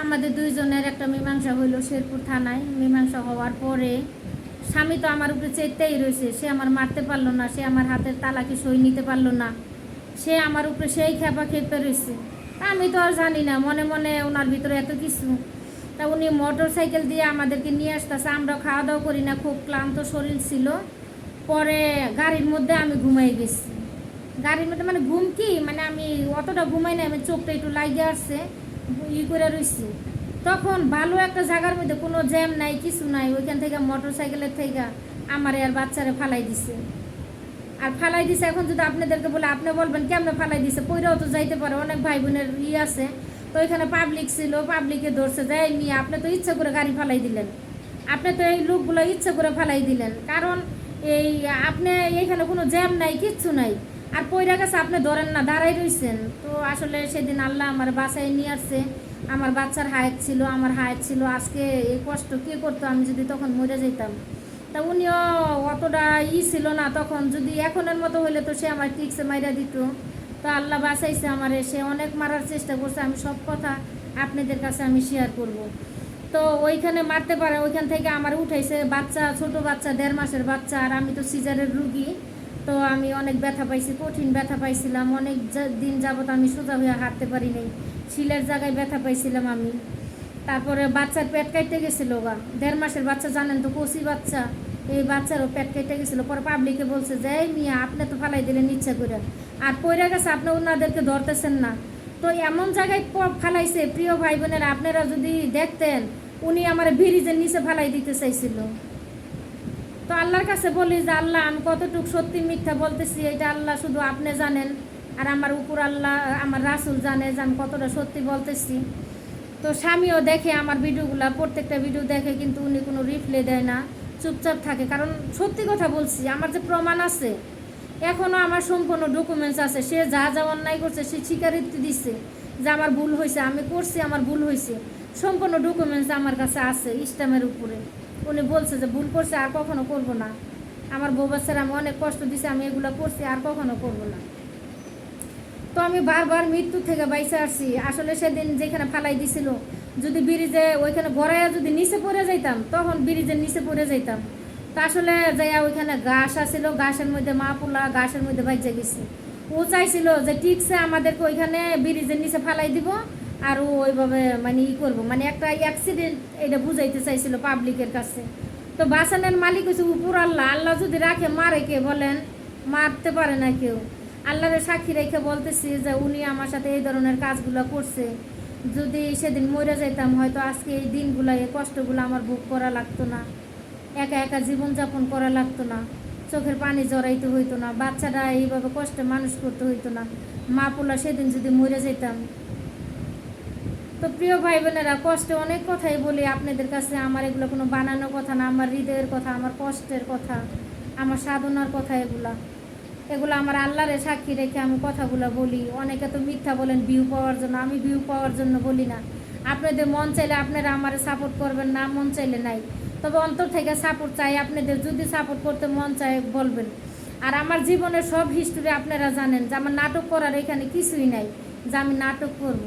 আমাদের দুইজনের একটা মীমাংসা হইল শেরপুর থানায়। মীমাংসা হওয়ার পরে স্বামী তো আমার উপরে চেতেই রয়েছে। সে আমার মারতে পারল না, সে আমার হাতের তালাকে সই নিতে পারল না। সে আমার উপরে সেই খেপা খেপে রয়েছে। আমি তো আর জানি না, মনে মনে ওনার ভিতরে এত কিছু। তা উনি মোটর সাইকেল দিয়ে আমাদেরকে নিয়ে আসতেছে, আমরা খাওয়া দাওয়া করি না, খুব ক্লান্ত শরীর ছিল। পরে গাড়ির মধ্যে আমি ঘুমাই গেছি। গাড়ির মধ্যে মানে ঘুম কি? মানে আমি অতটা ঘুমাই না আমি চোখটা একটু লাগিয়ে আসছে। ই করে রইছি তখন ভালো একটা জায়গার মধ্যে কোনো জ্যাম নাই, কিছু নাই, ওইখান থেকে মোটর সাইকেলের থেকে আমার আর বাচ্চারে ফালাই দিছে। আর ফালাই দিছে এখন যদি আপনাদেরকে বলে, আপনি বলবেন, কেমনে ফালাই দিছে? পইরাও তো যাইতে পারে, অনেক ভাই বোনের ই আছে। তো এখানে পাবলিক ছিল পাবলিকে ধরছে যাই নিয়ে আপনি তো ইচ্ছা করে গাড়ি ফালাই দিলেন। আপনি তো এই লোকগুলো ইচ্ছা করে ফালাই দিলেন। কারণ এই, আপনি এইখানে কোনো জ্যাম নাই, কিচ্ছু নাই। আর পয়রা গেছে, আপনি ধরেন না দাঁড়াই রয়েছেন তো আসলে সেদিন আল্লাহ আমার বাসায় নিয়ে আসছে। আমার বাচ্চার হায়াত ছিল, আমার হায়াত ছিল। আজকে এই কষ্ট কে করতো? আমি যদি তখন মরে যেতাম। তা উনিও অতটা ই ছিল না তখন। যদি এখনের মতো হইলে তো সে আমার টিকসে মাইরা দিত। তো আল্লাহ বাঁচাইছে আমারে। সে অনেক মারার চেষ্টা করছে। আমি সব কথা আপনাদের কাছে আমি শেয়ার করব। তো ওইখানে মারতে পারে, ওইখান থেকে আমার উঠাইছে। বাচ্চা, ছোট বাচ্চা, দেড় মাসের বাচ্চা। আর আমি তো সিজারের রুগী। তো আমি অনেক ব্যথা পাইছি, কঠিন ব্যথা পাইছিলাম। অনেক দিন যাবত আমি সোজা হয়ে হাঁটতে পারি নাই। শিলের জায়গায় ব্যথা পাইছিলাম আমি। তারপরে বাচ্চার পেট কাটতে গেছিল গা। দেড় মাসের বাচ্চা, জানেন তো, কচি বাচ্চা। এই বাচ্চারও পেট কেটে গেছিল। পরে পাবলিকে বলছে যে, এই মিয়া, আপনি তো ফালাই দিলেন ইচ্ছা করে। আর পয়রা গেছে, আপনি ওনাদেরকে ধরতেছেন না। তো এমন জায়গায় ফালাইছে, প্রিয় ভাই বোনেরা, আপনারা যদি দেখতেন, উনি আমার ব্রিজের নিচে ফালাই দিতে চাইছিল। তো আল্লাহর কাছে বলি যে, আল্লাহ, আমি কতটুকু সত্যি মিথ্যা বলতেছি, এটা আল্লাহ শুধু আপনি জানেন। আর আমার উপর আল্লাহ, আমার রাসুল জানে যে আমি কতটা সত্যি বলতেছি। তো স্বামীও দেখে, আমার ভিডিওগুলো, প্রত্যেকটা ভিডিও দেখে কিন্তু উনি কোনো রিপ্লে দেয় না, চুপচাপ থাকে। কারণ সত্যি কথা বলছি, আমার যে প্রমাণ আছে এখনও আমার সম্পূর্ণ ডকুমেন্টস আছে। সে যা যা অন্যায় করছে, সে স্বীকারিত্ব দিচ্ছে যে আমার ভুল হয়েছে, আমি করছি, আমার ভুল হয়েছে। সম্পূর্ণ ডকুমেন্টস আমার কাছে আছে ইস্টামের উপরে। উনি বলছে যে ভুল করছে, আর কখনো করব না। আমার বউ বাচ্চারা আমি অনেক কষ্ট দিছে, আমি এগুলো করছি, আর কখনো করব না। তো আমি বারবার মৃত্যু থেকে বাইসে আসছি। আসলে সেদিন যেখানে ফালাই দিছিল, যদি ব্রিজে ওইখানে গড়াইয়া যদি নিচে পড়ে যাইতাম, তখন ব্রিজের নিচে পড়ে যাইতাম। তো আসলে যাইয়া ওইখানে ঘাস আসছিল ঘাসের মধ্যে মা পোলা ঘাসের মধ্যে বাইজে গেছে। ও চাইছিল যে ঠিকছে আমাদেরকে ওইখানে ব্রিজের নিচে ফালাই দিব আর ও ওইভাবে মানে ই করব। মানে একটা অ্যাক্সিডেন্ট এটা বুঝাইতে চাইছিল পাবলিকের কাছে। তো বাসানের মালিক হচ্ছে উপর আল্লাহ। আল্লাহ যদি রাখে, মারে কে বলেন? মারতে পারে না কেউ। আল্লাহরের সাক্ষী রেখে বলতেছি যে উনি আমার সাথে এই ধরনের কাজগুলো করছে। যদি সেদিন মরে যেতাম হয়তো আজকে এই দিনগুলো, এই কষ্টগুলো আমার ভোগ করা লাগতো না। একা একা জীবনযাপন করা লাগতো না। চোখের পানি জড়াইতে হইতো না। বাচ্চারা এইভাবে কষ্টে মানুষ করতে হইতো না। মা পোলা সেদিন যদি মরে যেতাম তো প্রিয় ভাই বোনেরা কষ্টে অনেক কথাই বলি আপনাদের কাছে। আমার এগুলো কোনো বানানো কথা না, আমার হৃদয়ের কথা, আমার কষ্টের কথা, আমার সাধনার কথা এগুলা। এগুলো আমার আল্লাহরে সাক্ষী রেখে আমি কথাগুলো বলি। অনেকে তো মিথ্যা বলেন ভিউ পাওয়ার জন্য। আমি ভিউ পাওয়ার জন্য বলি না। আপনাদের মন চাইলে আপনারা আমার সাপোর্ট করবেন, না মন চাইলে নাই। তবে অন্তর থেকে সাপোর্ট চাই, আপনাদের যদি সাপোর্ট করতে মন চায়, বলবেন। আর আমার জীবনের সব হিস্টোরি আপনারা জানেন যে আমার নাটক করার এখানে কিছুই নাই যে আমি নাটক করব।